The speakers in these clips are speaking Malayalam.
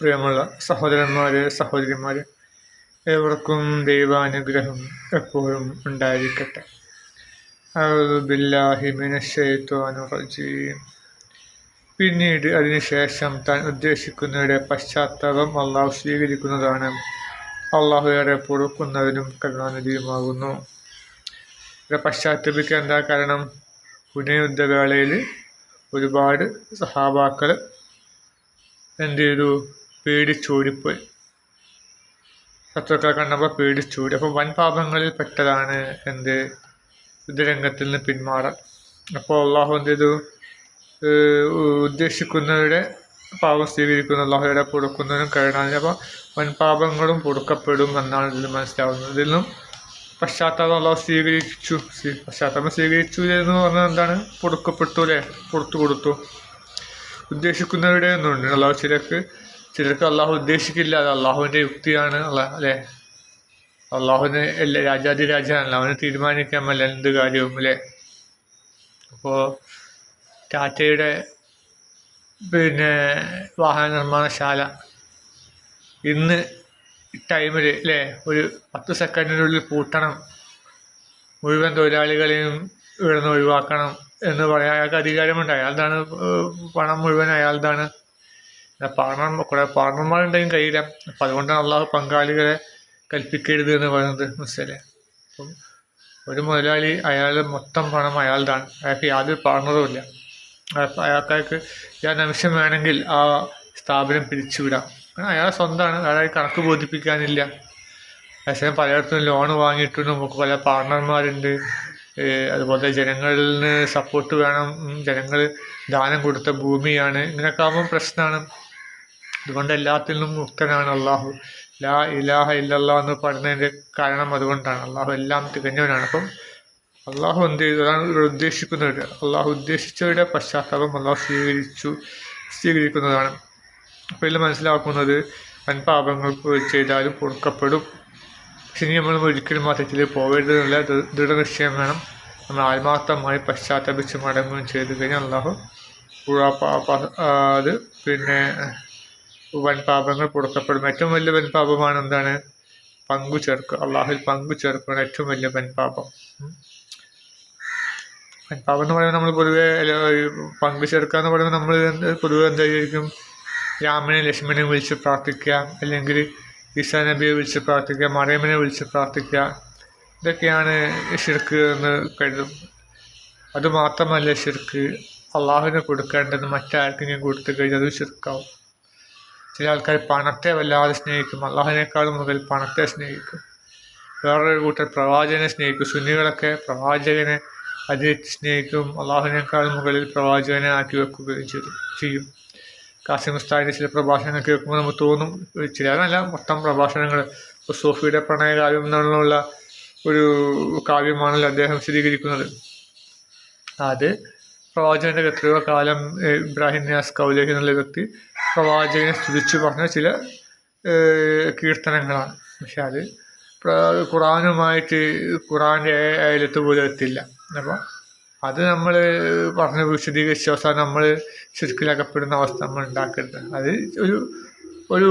പ്രിയമുള്ള സഹോദരന്മാരെ സഹോദരിമാരെ ഏവർക്കും ദൈവാനുഗ്രഹം എപ്പോഴും ഉണ്ടായിരിക്കട്ടെ. പിന്നീട് അതിനുശേഷം താൻ ഉദ്ദേശിക്കുന്നവരുടെ പശ്ചാത്തലം അള്ളാഹു സ്വീകരിക്കുന്നതാണ്. അള്ളാഹു ഏറെ പൊറുക്കുന്നതിനും കരുണാനിധിയുമാകുന്നു. ഇവിടെ പശ്ചാത്തപിക്കാൻ എന്താ കാരണം? പുനയുദ്ധവേളയിൽ ഒരുപാട് സഹാബാക്കൾ എന്ത് ചെയ്തു? പേടിച്ചോടിപ്പോയി ശത്രുക്കളെ കണ്ടപ്പോൾ പേടിച്ചോടി അപ്പോൾ വൻ പാപങ്ങളിൽ പെട്ടതാണ് എന്ത്? യുദ്ധരംഗത്തിൽ നിന്ന് പിന്മാറാൻ. അപ്പോൾ അള്ളാഹു എന്ത് ചെയ്തു? ഉദ്ദേശിക്കുന്നവരുടെ പാപം സ്വീകരിക്കുന്ന. അള്ളാഹുയുടെ കൊടുക്കുന്നതിനും കഴിയണം അപ്പോൾ വൻപാപങ്ങളും പൊടുക്കപ്പെടും എന്നാണ് ഇതിൽ മനസ്സിലാവുന്നത്. നിന്നും പശ്ചാത്താപം അള്ളാഹു സ്വീകരിച്ചു. പശ്ചാത്താപം സ്വീകരിച്ചു എന്ന് പറഞ്ഞാൽ എന്താണ്? പൊടുക്കപ്പെട്ടു അല്ലേ? പുറത്തു കൊടുത്തു. ഉദ്ദേശിക്കുന്നവരുടെ ഒന്നുണ്ട്. അള്ളാഹു ചിലർക്ക് ചിലർക്ക് അള്ളാഹു ഉദ്ദേശിക്കില്ല. അത് അള്ളാഹുവിന്റെ യുക്തിയാണ്. അല്ലേ അള്ളാഹുവിന് എല്ലാ രാജാതി അവനെ അവന് തീരുമാനിക്കാമല്ല എന്ത് കാര്യവും അല്ലേ? അപ്പോൾ ടാറ്റയുടെ പിന്നെ വാഹന നിർമ്മാണശാല ഇന്ന് ടൈമിൽ അല്ലേ? ഒരു പത്ത് സെക്കൻഡിനുള്ളിൽ പൂട്ടണം. മുഴുവൻ തൊഴിലാളികളെയും ഇവിടെ നിന്ന് ഒഴിവാക്കണം എന്ന് പറയാൻ അയാൾക്ക് അധികാരമുണ്ട്. അയാളുടെ പണം മുഴുവൻ അയാളുടെ പാർട്ണർ കുറെ പാർട്ണർമാരുണ്ടെങ്കിൽ കഴിയില്ല. അപ്പം അതുകൊണ്ടാണ് അള്ളാഹു പങ്കാളികളെ കൽപ്പിക്കരുത് എന്ന് പറയുന്നത് മനസ്സിലെ അപ്പം ഒരു മുതലാളി അയാൾ മൊത്തം പണം അയാളുടെ അയാൾക്ക് യാതൊരു പാർട്ണറുമില്ല അയാൾക്ക് ഞാൻ നിമിഷം വേണമെങ്കിൽ ആ സ്ഥാപനം പിരിച്ചുവിടാം. അയാളെ സ്വന്തമാണ്. അയാളെ കണക്ക് ബോധിപ്പിക്കാനില്ല. അതേസമയം പലയിടത്തും ലോൺ വാങ്ങിയിട്ടുണ്ട്. നമുക്ക് പല പാർട്ണർമാരുണ്ട്. അതുപോലെ ജനങ്ങളിൽ നിന്ന് സപ്പോർട്ട് വേണം ജനങ്ങൾ ദാനം കൊടുത്ത ഭൂമിയാണ്. ഇങ്ങനെയൊക്കെ ആകുമ്പോൾ പ്രശ്നമാണ്. അതുകൊണ്ട് എല്ലാത്തിൽ നിന്നും മുക്തനാണ് അള്ളാഹു. ലാ ഇലാഹ ഇല്ലല്ലാ എന്ന് പറയുന്നതിന്റെ കാരണം അതുകൊണ്ടാണ്. അള്ളാഹു എല്ലാം തികഞ്ഞവനാണ്. അപ്പം അള്ളാഹു എന്ത് ചെയ്തു അതാണ് ഇവിടെ ഉദ്ദേശിക്കുന്നവർ അള്ളാഹു ഉദ്ദേശിച്ചവരുടെ പശ്ചാത്തലം അള്ളാഹു സ്വീകരിച്ചു സ്വീകരിക്കുന്നതാണ്. അപ്പോൾ ഇതിൽ മനസ്സിലാക്കുന്നത് അൻപാപങ്ങൾ ചെയ്താലും പൊറുക്കപ്പെടും. ഇനി നമ്മൾ ഒരിക്കലും ആ തെറ്റിൽ പോകരുത് ദൃഢനിശ്ചയം വേണം. നമ്മൾ ആത്മാർത്ഥമായി പശ്ചാത്തപിച്ച് മടങ്ങുകയും ചെയ്തു കഴിഞ്ഞാൽ അള്ളാഹു അത് പിന്നെ വൻപാപങ്ങൾ പുറത്തപ്പെടും ഏറ്റവും വലിയ വൻപാപമാണ് എന്താണ്? പങ്കു ചേർക്കുക അള്ളാഹുൽ പങ്കു ചേർക്കുകയാണ് ഏറ്റവും വലിയ വൻപാപം. വൻപാപം എന്ന് പറയുമ്പോൾ നമ്മൾ പൊതുവെ പങ്കു ചേർക്കുക എന്ന് പറയുമ്പോൾ നമ്മൾ പൊതുവെ എന്തായിരിക്കും? രാമനെ ലക്ഷ്മണനെ വിളിച്ച് പ്രാർത്ഥിക്കുക. അല്ലെങ്കിൽ ഈസാ നബിയെ വിളിച്ച് പ്രാർത്ഥിക്കുക മറിയമ്മനെ വിളിച്ച് പ്രാർത്ഥിക്കുക. ഇതൊക്കെയാണ് ഷിർക്ക് എന്ന് കരുതും. അതുമാത്രമല്ല ഷിർക്ക് അള്ളാഹുവിന് കൊടുക്കേണ്ടത് മറ്റാർക്കെങ്കിലും കൊടുത്തു കഴിഞ്ഞാൽ അത് ഷിർക്കാവും ചില ആൾക്കാർ പണത്തെ വല്ലാതെ സ്നേഹിക്കും. അള്ളാഹിനേക്കാളും മുതൽ പണത്തെ സ്നേഹിക്കും. വേറൊരു കൂട്ടർ പ്രവാചകനെ സ്നേഹിക്കും. സുന്നികളൊക്കെ പ്രവാചകനെ അതിൽ സ്നേഹിക്കും. അള്ളാഹുവിനേക്കാളും മുകളിൽ പ്രവാചകനെ ആക്കി വെക്കുകയും ചെയ്യും. കാസിം ഉസ്താദിന്റെ ചില പ്രഭാഷണങ്ങൾ കേൾക്കുമ്പോൾ നമുക്ക് തോന്നും ചിലതല്ല മൊത്തം പ്രഭാഷണങ്ങൾ. സോഫിയുടെ പ്രണയകാവ്യം എന്നുള്ള ഒരു കാവ്യമാണല്ലോ അദ്ദേഹം സ്ഥിരീകരിക്കുന്നത്. അത് പ്രവാചകന്റെ എത്രയോ കാലം ഇബ്രാഹിം നിയാസ് കൗലഹി എന്നുള്ള വ്യക്തി പ്രവാചകനെ സ്തുതിച്ച് പറഞ്ഞ ചില കീർത്തനങ്ങളാണ്. പക്ഷെ അത് ഖുറാനുമായിട്ട് ഖുറാന്റെ അയലത്ത് പോലും എത്തില്ല. അപ്പോൾ അത് നമ്മൾ പറഞ്ഞ് വിശദീകരിച്ച അവസാനം നമ്മൾ ശുരുക്കിലാക്കപ്പെടുന്ന അവസ്ഥ നമ്മൾ ഉണ്ടാക്കരുത്. അത് ഒരു ഒരു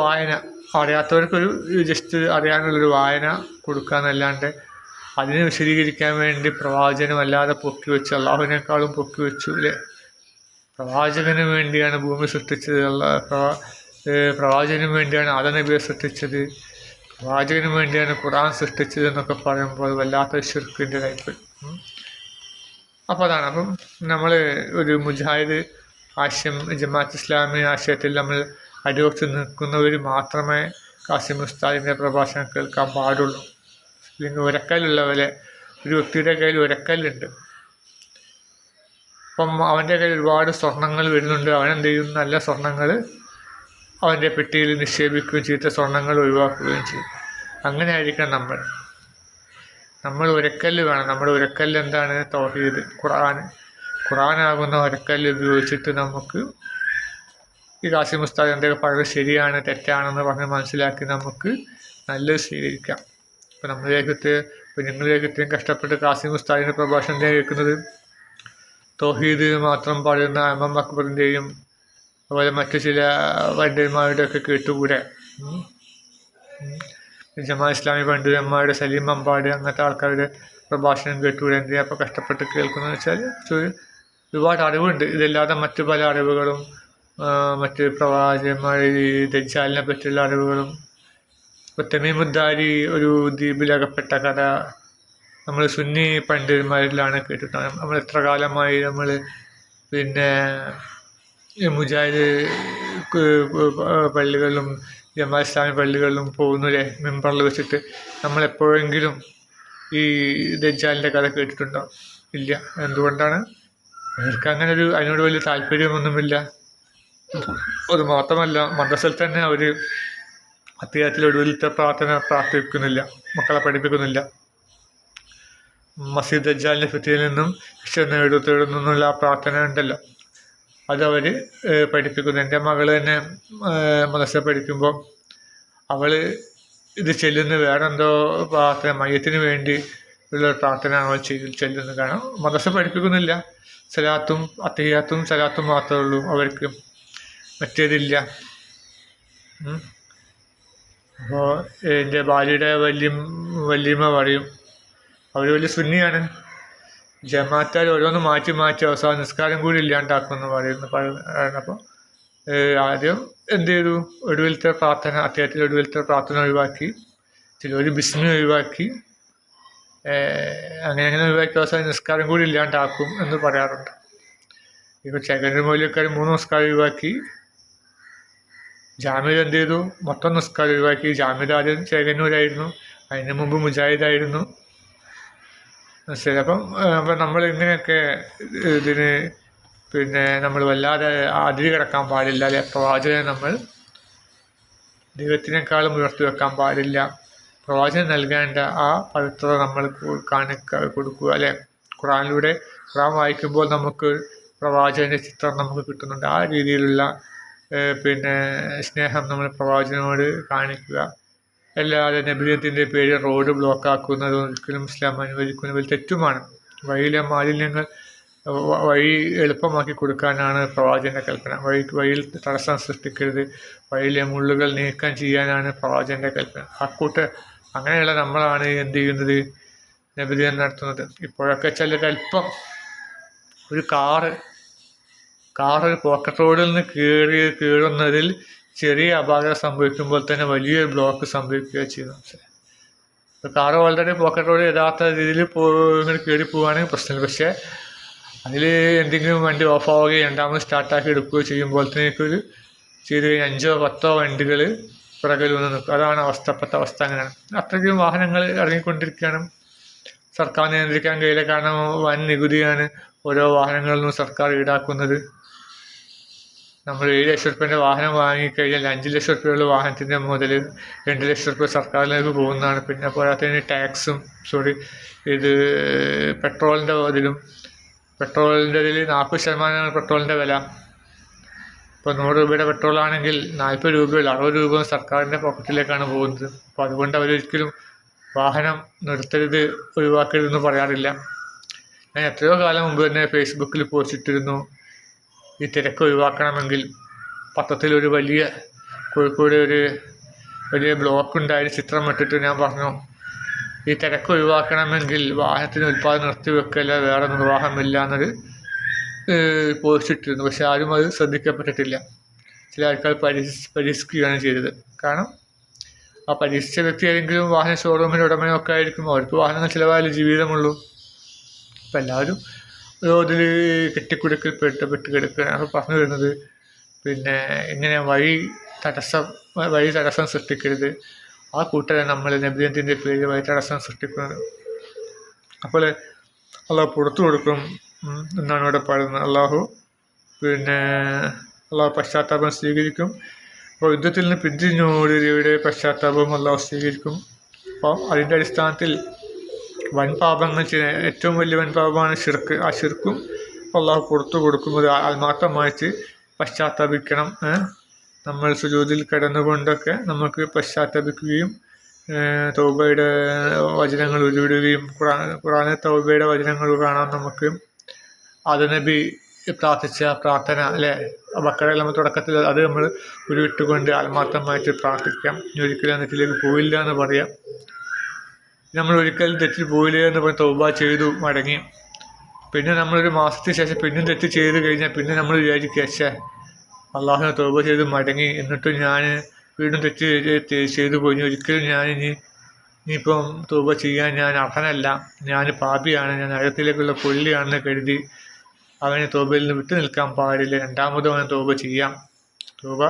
വായന. അറിയാത്തവർക്കൊരു ജസ്റ്റ് അറിയാനുള്ളൊരു വായന കൊടുക്കുക എന്നല്ലാണ്ട് അതിനെ വിശദീകരിക്കാൻ വേണ്ടി പ്രവാചനമല്ലാതെ പൊക്കി വെച്ച് അള്ളാഹുവിനേക്കാളും പൊക്കി വെച്ചു അല്ലേ പ്രവാചകന് വേണ്ടിയാണ് ഭൂമി സൃഷ്ടിച്ചത് അല്ല പ്രവാചകന് വേണ്ടിയാണ് ആദനബിയെ സൃഷ്ടിച്ചത്. പ്രവാചകന് വേണ്ടിയാണ് ഖുറാൻ സൃഷ്ടിച്ചത് എന്നൊക്കെ പറയുമ്പോൾ വല്ലാത്ത ഷിർക്കിന്റെ ടൈപ്പ് അപ്പോൾ അതാണ്. അപ്പം നമ്മൾ ഒരു മുജാഹിദ് ആശയം ജമാഅത്ത് ഇസ്ലാമി ആശയത്തിൽ നമ്മൾ അടിവച്ച് നിൽക്കുന്നവർ മാത്രമേ കാസിം ഉസ്താദിന്റെ പ്രഭാഷണം കേൾക്കാൻ പാടുള്ളൂ. അല്ലെങ്കിൽ ഒരക്കലുള്ള ഒരു വ്യക്തിയുടെ കയ്യിൽ ഒരക്കല്ലുണ്ട് അപ്പം അവന്റെ കയ്യിൽ ഒരുപാട് സ്വർണങ്ങൾ വരുന്നുണ്ട്. അവൻ എന്ത് ചെയ്യും? നല്ല സ്വർണങ്ങൾ അവന്റെ പെട്ടിയിൽ നിക്ഷേപിക്കുകയും ചീത്ത സ്വർണങ്ങൾ ഒഴിവാക്കുകയും ചെയ്യും. അങ്ങനെ ആയിരിക്കണം നമ്മൾ. നമ്മൾ ഉരക്കല്ല് വേണം. നമ്മുടെ ഉരക്കല്ല് എന്താണ്? തൗഹീദ്. ഖുർആൻ. ഖുറാനാകുന്ന ഉരക്കല്ല് ഉപയോഗിച്ചിട്ട് നമുക്ക് ഈ കാസിം ഉസ്താദ് എന്തൊക്കെ പറയുന്നത് ശരിയാണ് തെറ്റാണെന്ന് പറഞ്ഞ് മനസ്സിലാക്കി നമുക്ക് നല്ലത് സ്വീകരിക്കാം. ഇപ്പം നമ്മളിലേക്ക് ഇപ്പം നിങ്ങളിലേക്ക് ഇത്രയും കഷ്ടപ്പെട്ട് കാസിം ഉസ്താദിന്റെ പ്രഭാഷണം കേൾക്കുന്നത്? തോഹീദ് മാത്രം പറയുന്ന എം എം അക്ബറിന്റെയും അതുപോലെ മറ്റു ചില പണ്ഡിതന്മാരുടെയൊക്കെ കേട്ടുകൂടെ. ജമാ ഇസ്ലാമി പണ്ഡിതന്മാരുടെ സലീം അമ്പാട് അങ്ങനത്തെ ആൾക്കാരുടെ പ്രഭാഷണം കേട്ടുകൂടെ? എന്തിനാ അപ്പോൾ കഷ്ടപ്പെട്ട് കേൾക്കുന്നത് വെച്ചാൽ ഒരുപാട് അറിവുണ്ട്. ഇതല്ലാതെ മറ്റു പല അറിവുകളും മറ്റ് പ്രവാചകന്മാർ ഈ ദജ്ജാലിനെ പറ്റിയുള്ള അറിവുകളും ഇപ്പോൾ തമീമുദ്ദാരി ഒരു ദ്വീപിലകപ്പെട്ട കഥ നമ്മൾ സുന്നി പണ്ഡിതന്മാരിലാണ് കേട്ടിട്ടുണ്ട് നമ്മൾ എത്ര കാലമായി നമ്മൾ പിന്നെ മുജാഹിദ് പള്ളികളിലും ജമാ ഇസ്ലാമി പള്ളികളിലും പോകുന്നവരെ മെമ്പറിൽ വെച്ചിട്ട് നമ്മളെപ്പോഴെങ്കിലും ഈ ദജ്ജാലിന്റെ കഥ കേട്ടിട്ടുണ്ടോ? ഇല്ല. എന്തുകൊണ്ടാണ്? അവർക്ക് അങ്ങനെ ഒരു അതിനോട് വലിയ താല്പര്യമൊന്നുമില്ല. അത് മാത്രമല്ല മദ്രസയിൽ തന്നെ അവർ അത്യാവശ്യത്തിൽ ഒടുവിലത്തെ പ്രാർത്ഥന പ്രാർത്ഥിക്കുന്നില്ല. മക്കളെ പഠിപ്പിക്കുന്നില്ല. മസീദ് അജാലിന്റെ ഫിത്തിയിൽ നിന്നും രക്ഷ നേടുത്തേടും നിന്നുള്ള ആ പ്രാർത്ഥന ഉണ്ടല്ലോ. അതവർ പഠിപ്പിക്കുന്നു. എന്റെ മകൾ തന്നെ മദ്രസ പഠിക്കുമ്പോൾ അവൾ ഇത് ചെല്ലുന്ന വേറെന്തോ പ്രാർത്ഥന മയത്തിന് വേണ്ടി ഉള്ള പ്രാർത്ഥന അവൾ ചെല്ലുന്നത്. കാരണം മദ്രസ പഠിപ്പിക്കുന്നില്ല. സലാത്തും അത്തയ്യാത്തും സലാത്തും മാത്രമേ ഉള്ളൂ അവർക്ക്. മറ്റേതില്ല. അപ്പോൾ എന്റെ ഭാര്യയുടെ വല്യം വല്യമ്മ പറയും അവർ വലിയ സുന്നിയാണ്. ജമാഅത്താർ ഓരോന്ന് മാറ്റി മാറ്റി അവസാന നിസ്കാരം കൂടി ഇല്ലാണ്ടാക്കുമെന്ന് പറയുന്നു പറയുന്നപ്പോൾ ആദ്യം എന്ത് ചെയ്തു? ഒടുവിലത്തെ പ്രാർത്ഥന അദ്ദേഹത്തിൽ ഒടുവിലത്തെ പ്രാർത്ഥന ഒഴിവാക്കി ചിലർ ബിസ്മി ഒഴിവാക്കി അങ്ങനെ അങ്ങനെ ഒഴിവാക്കി അവസാനം നിസ്കാരം കൂടി ഇല്ലാണ്ടാക്കും എന്ന് പറയാറുണ്ട്. ഇപ്പോൾ ചെകന്നൂർ മൗലിയക്കാർ മൂന്ന് നിസ്കാരം ഒഴിവാക്കി ജാമ്യത എന്ത് ചെയ്തു? മൊത്തം നിസ്കാരം ഒഴിവാക്കി. ജാമ്യത ആദ്യം ചേകന്നൂരായിരുന്നു. അതിന് മുമ്പ് മുജാഹിദായിരുന്നു. മനസ്സിലായി അപ്പം അപ്പം നമ്മൾ ഇങ്ങനെയൊക്കെ ഇതിന് പിന്നെ നമ്മൾ വല്ലാതെ അതിരി കിടക്കാൻ പാടില്ല അല്ലെ? പ്രവാചകനെ നമ്മൾ ദൈവത്തിനേക്കാളും ഉയർത്തി വെക്കാൻ പാടില്ല. പ്രവാചകൻ നൽകേണ്ട ആ പവിത്രത നമ്മൾ കാണിക്ക കൊടുക്കുക അല്ലെ? ഖുറാനിലൂടെ ഖുറാൻ വായിക്കുമ്പോൾ നമുക്ക് പ്രവാചകന്റെ ചിത്രം നമുക്ക് കിട്ടുന്നുണ്ട്. ആ രീതിയിലുള്ള പിന്നെ സ്നേഹം നമ്മൾ പ്രവാചകനോട് കാണിക്കുക. അല്ലാതെ നബിയത്തിന്റെ പേര് റോഡ് ബ്ലോക്ക് ആക്കുന്നത് ഒരിക്കലും ഇസ്ലാം അനുവദിക്കുന്ന വലിയ തെറ്റുമാണ്. വഴിയിലെ മാലിന്യങ്ങൾ വഴി എളുപ്പമാക്കി കൊടുക്കാനാണ് പ്രവാചന്റെ കൽപ്പന. വഴി വഴിയിൽ തടസ്സം സൃഷ്ടിക്കരുത്. വഴിയിലെ മുള്ളുകൾ നീക്കം ചെയ്യാനാണ് പ്രവാചന്റെ കൽപ്പന. അക്കൂട്ട് അങ്ങനെയുള്ള നമ്മളാണ് എന്ത് ചെയ്യുന്നത്? നബിദിനം നടത്തുന്നത്. ഇപ്പോഴൊക്കെ ചിലരൽപ്പം ഒരു കാറ് കാറ് പോക്കറ്റ് റോഡിൽ നിന്ന് കീറി കീറുന്നതിൽ ചെറിയ അപാകത സംഭവിക്കുമ്പോൾ തന്നെ വലിയൊരു ബ്ലോക്ക് സംഭവിക്കുകയാണ് ചെയ്യുന്നത് കാറ് ഓൾറെഡി പോക്കറ്റ് റോഡ് യഥാർത്ഥ രീതിയിൽ ഇങ്ങനെ കയറി പോവുകയാണെങ്കിൽ പ്രശ്നമില്ല. പക്ഷേ അതിൽ എന്തെങ്കിലും വണ്ടി ഓഫ് ആവുകയോ രണ്ടാമത് സ്റ്റാർട്ടാക്കി എടുക്കുകയോ ചെയ്യുമ്പോൾ തന്നെ ഒരു ചെയ്ത് കഴിഞ്ഞാൽ അഞ്ചോ പത്തോ വണ്ടികൾ പിറകിൽ വന്ന് നിൽക്കും. അതാണ് അവസ്ഥ. ഇപ്പോഴത്തെ അവസ്ഥ അങ്ങനെയാണ്. അത്രയ്ക്കും വാഹനങ്ങൾ ഇറങ്ങിക്കൊണ്ടിരിക്കുകയാണ്. സർക്കാർ നിയന്ത്രിക്കാൻ കഴിയില്ല. കാരണം വൻ നികുതിയാണ് ഓരോ വാഹനങ്ങളിൽ നിന്നും സർക്കാർ ഈടാക്കുന്നത്. നമ്മൾ ഏഴ് ലക്ഷം റുപ്യേന്റെ വാഹനം വാങ്ങിക്കഴിഞ്ഞാൽ അഞ്ച് ലക്ഷം റുപ്യയുള്ള വാഹനത്തിന്റെ മുതൽ രണ്ട് ലക്ഷം റുപ്യ സർക്കാരിലേക്ക് പോകുന്നതാണ്. പിന്നെ പോരാത്തതിന് ടാക്സും സോറി ഇത് പെട്രോളിന്റെ ഇതിലും പെട്രോളിന്റെ ഇതിൽ നാൽപ്പത് ശതമാനമാണ് പെട്രോളിന്റെ വില. ഇപ്പോൾ നൂറ് രൂപയുടെ പെട്രോൾ ആണെങ്കിൽ നാൽപ്പത് രൂപയുള്ള അറുപത് രൂപ സർക്കാരിന്റെ പോക്കറ്റിലേക്കാണ് പോകുന്നത്. അപ്പോൾ അതുകൊണ്ട് അവരൊരിക്കലും വാഹനം നിർത്തരുത് ഒഴിവാക്കരുതെന്ന് പറയാറില്ല. ഞാൻ എത്രയോ കാലം മുമ്പ് തന്നെ ഫേസ്ബുക്കിൽ പോസ്റ്റ് ഇട്ടിരുന്നു. ഈ തിരക്ക് ഒഴിവാക്കണമെങ്കിൽ പത്രത്തിൽ ഒരു വലിയ കോഴിക്കോട് ഒരു വലിയ ബ്ലോക്ക് ഉണ്ടായൊരു ചിത്രം ഇട്ടിട്ട് ഞാൻ പറഞ്ഞു ഈ തിരക്ക് ഒഴിവാക്കണമെങ്കിൽ വാഹനത്തിന് ഉൽപ്പാദനം നിർത്തിവെക്കല്ല വേറെ നിർവാഹമില്ല എന്നൊരു പോസ്റ്റ് ഇട്ടിരുന്നു. പക്ഷെ ആരും അത് ശ്രദ്ധിക്കപ്പെട്ടിട്ടില്ല. ചില ആൾക്കാർ പരിഹസി പരിഹസിക്കുകയാണ് ചെയ്തത്. കാരണം ആ പരീക്ഷിച്ച വ്യക്തി ആരെങ്കിലും വാഹന ഷോറൂമിന്റെ ഉടമയോ ഒക്കെ ആയിരിക്കും അവർക്ക് വാഹനങ്ങൾ ചിലവായാലും ജീവിതമുള്ളൂ. അപ്പം എല്ലാവരും ഇതിൽ പെട്ട് കിടക്കുക. അപ്പോൾ പറഞ്ഞു വരുന്നത്. പിന്നെ ഇങ്ങനെ വഴി തടസ്സം വഴി തടസ്സം സൃഷ്ടിക്കരുത്. ആ കൂട്ടരെ നമ്മൾ നബിയത്തിന്റെ പേരിൽ വഴി തടസ്സം സൃഷ്ടിക്കുന്നത് അപ്പോൾ അള്ളാഹു പുറത്തു കൊടുക്കും. എന്നാണ് ഇവിടെ പറയുന്നത്. അള്ളാഹു പിന്നെ അള്ളാഹു പശ്ചാത്താപം സ്വീകരിക്കും. അപ്പോൾ യുദ്ധത്തിൽ നിന്ന് പിന്തിരിഞ്ഞോടിയവരുടെ പശ്ചാത്താപം അള്ളാഹു സ്വീകരിക്കും. അപ്പം അതിന്റെ അടിസ്ഥാനത്തിൽ വൻ പാപങ്ങൾ ചെയ്യുന്ന ഏറ്റവും വലിയ വൻ പാപമാണ് ഷിർക്ക് ആ ഷിർക്കും അള്ളാഹു പുറത്തു കൊടുക്കുന്നത് ആത്മാർത്ഥമായിട്ട് പശ്ചാത്താപിക്കണം? നമ്മൾ സുജൂതിൽ കിടന്നുകൊണ്ടൊക്കെ നമുക്ക് പശ്ചാത്തപിക്കുകയും തൗബയുടെ വചനങ്ങൾ ഉരുവിടുകയും ഖുറാൻ ഖുറാനെ തൗബയുടെ വചനങ്ങൾ കാണാൻ നമുക്ക് അത് നബി പ്രാർത്ഥിച്ച പ്രാർത്ഥന അല്ലെ? ബക്കറയിൽ നമ്മൾ തുടക്കത്തിൽ അത് നമ്മൾ ഉരുവിട്ടുകൊണ്ട് ആത്മാർത്ഥമായിട്ട് പ്രാർത്ഥിക്കാം. ഒരിക്കലും എന്നിട്ടിലേക്ക് പോയില്ല എന്ന് പറയാം. നമ്മൾ ഒരിക്കലും തെറ്റിൽ പോയില്ലേ എന്ന് പറഞ്ഞ് തൗബ ചെയ്തു മടങ്ങി. പിന്നെ നമ്മളൊരു മാസത്തിന് ശേഷം പിന്നെയും തെറ്റ് ചെയ്ത് കഴിഞ്ഞാൽ പിന്നെ നമ്മൾ വിചാരിക്കുക ഛേ അള്ളാഹുനെ തൗബ ചെയ്ത് മടങ്ങി. എന്നിട്ടും ഞാൻ വീണ്ടും തെറ്റ് ചെയ്ത് പോയി. ഒരിക്കലും ഞാൻ ഇനി ഇനിയിപ്പം തൗബ ചെയ്യാൻ ഞാൻ അർഹനല്ല. ഞാൻ പാപിയാണ്. ഞാൻ നരകത്തിലേക്കുള്ള കൊല്ലിയാണെന്ന് കരുതി അവനെ തോബയിൽ നിന്ന് വിട്ടു നിൽക്കാൻ പാടില്ല. രണ്ടാമതും അവനെ തോബ ചെയ്യാം. തോബ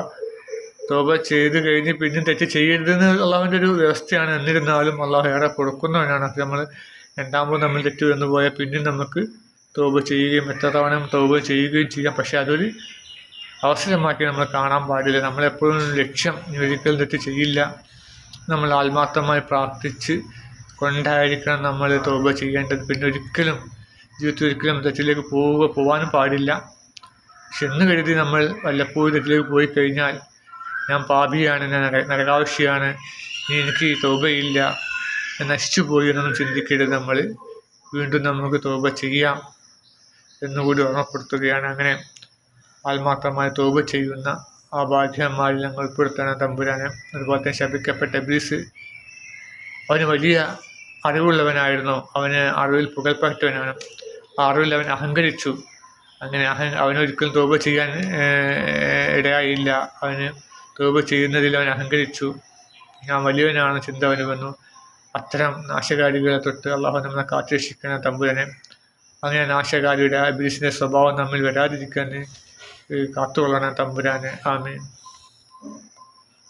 തോബ ചെയ്ത് കഴിഞ്ഞ് പിന്നെ തെറ്റ് ചെയ്യരുതെന്ന് അള്ളാഹുവിന്റെ ഒരു വ്യവസ്ഥയാണ്. എന്നിരുന്നാലും അള്ളാഹു ഏറെ കൊടുക്കുന്നവനാണ് നമ്മൾ രണ്ടാമത് നമ്മൾ തെറ്റ് വന്നു പോയാൽ പിന്നെ നമുക്ക് തോബ ചെയ്യുകയും എത്ര തവണ തോബ ചെയ്യുകയും ചെയ്യാം. പക്ഷേ അതൊരു അവസരമാക്കി നമ്മൾ കാണാൻ പാടില്ല. നമ്മളെപ്പോഴും ലക്ഷ്യം ഒരിക്കലും തെറ്റ് ചെയ്യില്ല. നമ്മൾ ആത്മാർത്ഥമായി പ്രാർത്ഥിച്ച് കൊണ്ടായിരിക്കണം നമ്മൾ തോബ ചെയ്യേണ്ടത്. പിന്നെ ഒരിക്കലും ജീവിതത്തിൽ ഒരിക്കലും തെറ്റിലേക്ക് പോവുക പോകാനും പാടില്ല. എന്ന് കരുതി നമ്മൾ വല്ലപ്പോഴും തെറ്റിലേക്ക് പോയി കഴിഞ്ഞാൽ ഞാൻ പാപിയാണ് ഞാൻ നര നരകാവശ്യാണ് ഇനി എനിക്ക് തോബയില്ല ഞാൻ നശിച്ചു പോയി എന്നൊന്നും ചിന്തിക്കരുത് നമ്മൾ വീണ്ടും നമുക്ക് തോബ ചെയ്യാം എന്നുകൂടി ഓർമ്മപ്പെടുത്തുകയാണ്. അങ്ങനെ ആത്മാർത്ഥമായി തോബ ചെയ്യുന്ന ആ ഭാഗ്യന്മാരിൽ ഞങ്ങൾ ഉൾപ്പെടുത്തണം തമ്പുരാനെ. അതുപോലെ തന്നെ ശപിക്കപ്പെട്ട ബീസ് അവന് വലിയ അറിവുള്ളവനായിരുന്നു. അവന് അറിവിൽ പുകൽപ്പെട്ടവനാണ് ആ അറിവിൽ അവൻ അഹങ്കരിച്ചു. അങ്ങനെ അഹ അവനൊരിക്കലും തോപ ചെയ്യാൻ ഇടയായില്ല. അവന് തോപ ചെയ്യുന്നതിൽ അവൻ അഹങ്കരിച്ചു. ഞാൻ വലിയവനാണ് ചിന്ത അവന് വന്നു. അത്തരം നാശകാരികളെ തൊട്ട് അള്ളാഹു നമ്മളെ കാത്തുരക്ഷിക്കണം തമ്പുരനെ അങ്ങനെ നാശകാരിയുടെ ആ ബീസിന്റെ സ്വഭാവം നമ്മിൽ വരാതിരിക്കാൻ കാത്തുകൊള്ളണം തമ്പുരാനെ. ആമീൻ.